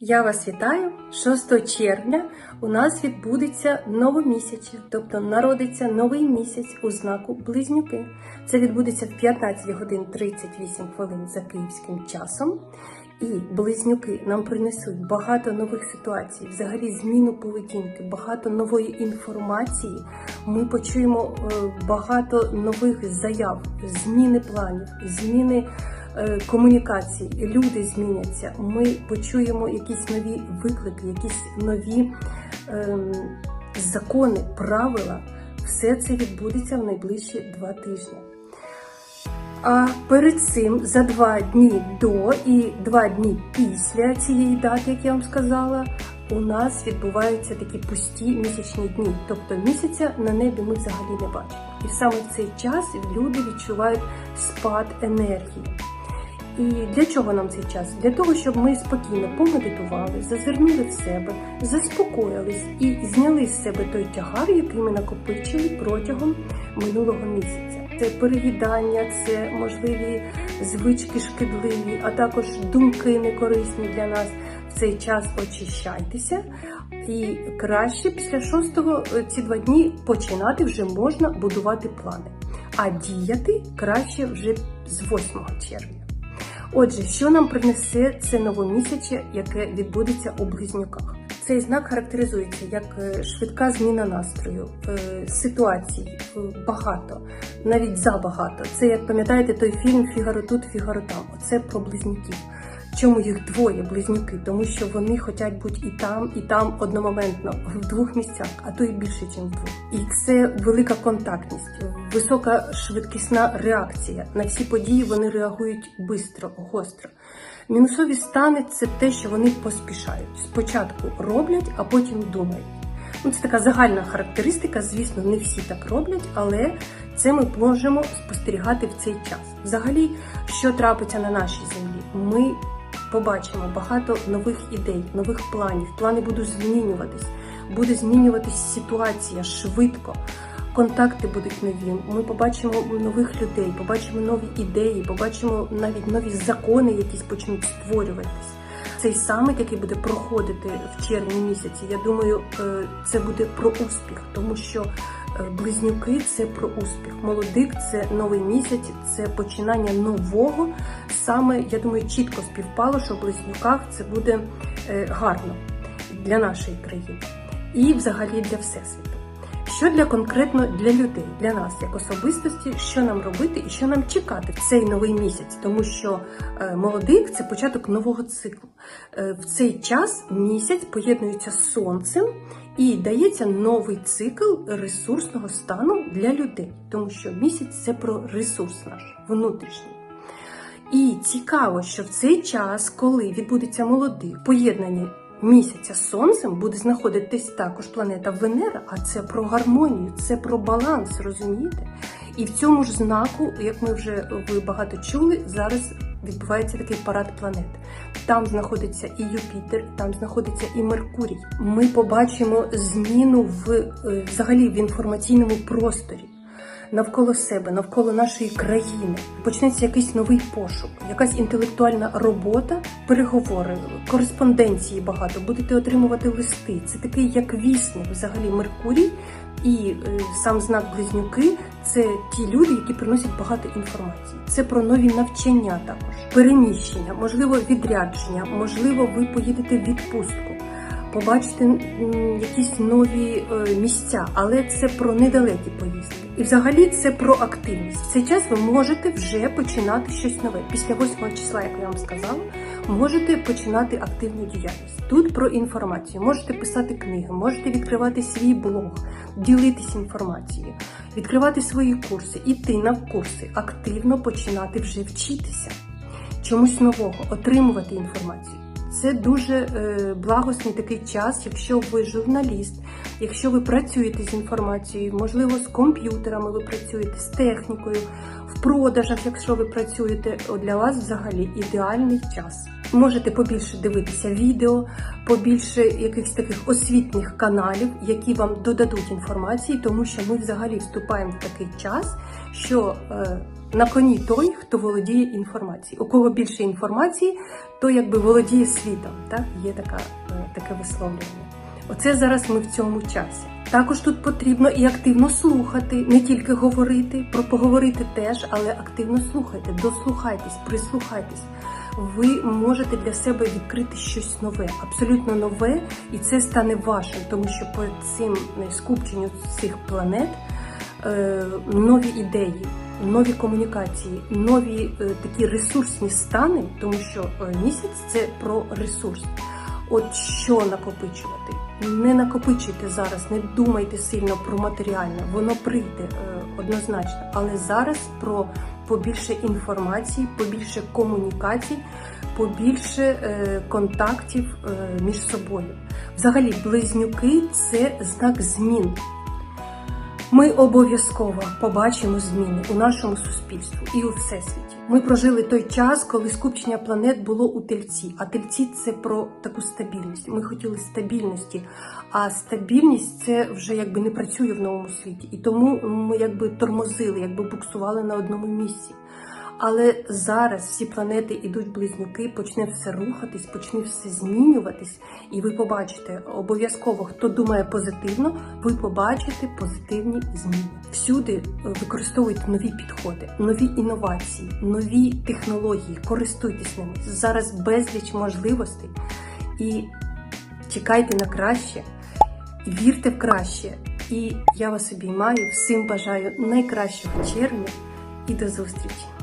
Я вас вітаю. 6 червня у нас відбудеться новомісячя, тобто народиться новий місяць у знаку Близнюки. Це відбудеться в 15 годин 38 хвилин за київським часом. І близнюки нам принесуть багато нових ситуацій, взагалі зміну поведінки, багато нової інформації. Ми почуємо е, багато нових заяв, зміни планів, зміни комунікацій. Люди зміняться. Ми почуємо якісь нові виклики, якісь нові ем, закони, правила. Все це відбудеться в найближчі два тижні. А перед цим за два дні до і два дні після цієї дати, як я вам сказала, у нас відбуваються такі пусті місячні дні. Тобто місяця на небі ми взагалі не бачимо. І саме в цей час люди відчувають спад енергії. І для чого нам цей час? Для того, щоб ми спокійно помедитували, зазирнули в себе, заспокоїлись і зняли з себе той тягар, який ми накопичили протягом минулого місяця. Це переїдання, це можливі звички шкідливі, а також думки некорисні для нас. В цей час очищайтеся, і краще після шостого е, ці два дні починати вже можна будувати плани, а діяти краще вже з 8 червня. Отже, що нам принесе це новомісяче, яке відбудеться у близнюках? Цей знак характеризується як е, швидка зміна настрою, е, ситуацій е, багато, навіть забагато. Це як пам'ятаєте той фільм Фігаро тут, Фігаро там. Оце про близнюків. Чому їх двоє близнюки? Тому що вони хочуть бути і там, і там одномоментно, в двох місцях, а то і більше, ніж в двох. І це велика контактність, висока швидкісна реакція. На всі події вони реагують швидко, гостро. Мінусові стани це те, що вони поспішають. Спочатку роблять, а потім думають. Ну, це така загальна характеристика. Звісно, не всі так роблять, але це ми можемо спостерігати в цей час. Взагалі, що трапиться на нашій землі, ми побачимо багато нових ідей, нових планів. Плани будуть змінюватись, буде змінюватись ситуація швидко. Контакти будуть нові. Ми побачимо нових людей, побачимо нові ідеї, побачимо навіть нові закони, якісь почнуть створюватись. Цей саміт, який буде проходити в червні місяці, я думаю, е, це буде про успіх, тому що близнюки це про успіх. Молодик це новий місяць, це починання нового. Саме я думаю, чітко співпало, що в близнюках це буде е, гарно для нашої країни і взагалі для всесвіту. Що для конкретно для людей, для нас як особистості, що нам робити і що нам чекати в цей новий місяць, тому що е, молодик це початок нового циклу. Е, в цей час місяць поєднується з сонцем і дається новий цикл ресурсного стану для людей, тому що місяць це про ресурс наш внутрішній. І цікаво, що в цей час, коли відбудеться молодик, поєднання місяця з сонцем, буде знаходитись також планета Венера, а це про гармонію, це про баланс, розумієте? І в цьому ж знаку, як ми вже ви багато чули, зараз відбувається такий парад планет. Там знаходиться і Юпітер, там знаходиться і Меркурій. Ми побачимо зміну в е, взагалі в інформаційному просторі навколо себе, навколо нашої країни. Почнеться якийсь новий пошук, якась інтелектуальна робота, переговори, кореспонденції багато. Будете отримувати листи. Це такий як вісник, взагалі Меркурій. І е, сам знак близнюки це ті люди, які приносять багато інформації. Це про нові навчання, також переміщення, можливо, відрядження, можливо, ви поїдете в відпустку побачити якісь нові е, місця, але це про недалекі поїздки. І взагалі це про активність. В цей час ви можете вже починати щось нове. Після 8 числа, як я вам сказала, можете починати активну діяльність. Тут про інформацію. Можете писати книги, можете відкривати свій блог, ділитись інформацією, відкривати свої курси, іти на курси, активно починати вже вчитися чомусь нового, отримувати інформацію. Це дуже е, благосний такий час, якщо ви журналіст, якщо ви працюєте з інформацією, можливо, з комп'ютерами ви працюєте, з технікою, в продажах, якщо ви працюєте, для вас взагалі ідеальний час. Можете побільше дивитися відео, побільше якихось таких освітніх каналів, які вам додадуть інформації, тому що ми взагалі вступаємо в такий час, що е, На коні той, хто володіє інформацією. У кого більше інформації, то якби володіє світом. Так? Є така, е, таке висловлювання. Оце зараз ми в цьому часі. Також тут потрібно і активно слухати, не тільки говорити, про поговорити теж, але активно слухайте, дослухайтесь, прислухайтесь. Ви можете для себе відкрити щось нове, абсолютно нове, і це стане вашим, тому що по цим е, скупченню цих планет е, нові ідеї, нові комунікації, нові е, такі ресурсні стани, тому що місяць це про ресурс. От що накопичувати? Не накопичуйте зараз, не думайте сильно про матеріальне, воно прийде е, однозначно. Але зараз про побільше інформації, побільше комунікацій, побільше е, контактів е, між собою. Взагалі, близнюки це знак змін. Ми обов'язково побачимо зміни у нашому суспільстві і у всесвіті. Ми прожили той час, коли скупчення планет було у тельці. А тельці це про таку стабільність. Ми хотіли стабільності, а стабільність це вже якби не працює в новому світі. І тому ми якби тормозили, якби буксували на одному місці. Але зараз всі планети йдуть близнюки, почне все рухатись, почне все змінюватись, і ви побачите обов'язково, хто думає позитивно, ви побачите позитивні зміни. Всюди е, використовуйте нові підходи, нові інновації, нові технології, користуйтесь ними. Зараз безліч можливостей і чекайте на краще, вірте в краще. І я вас обіймаю, всім бажаю найкращого червня і до зустрічі!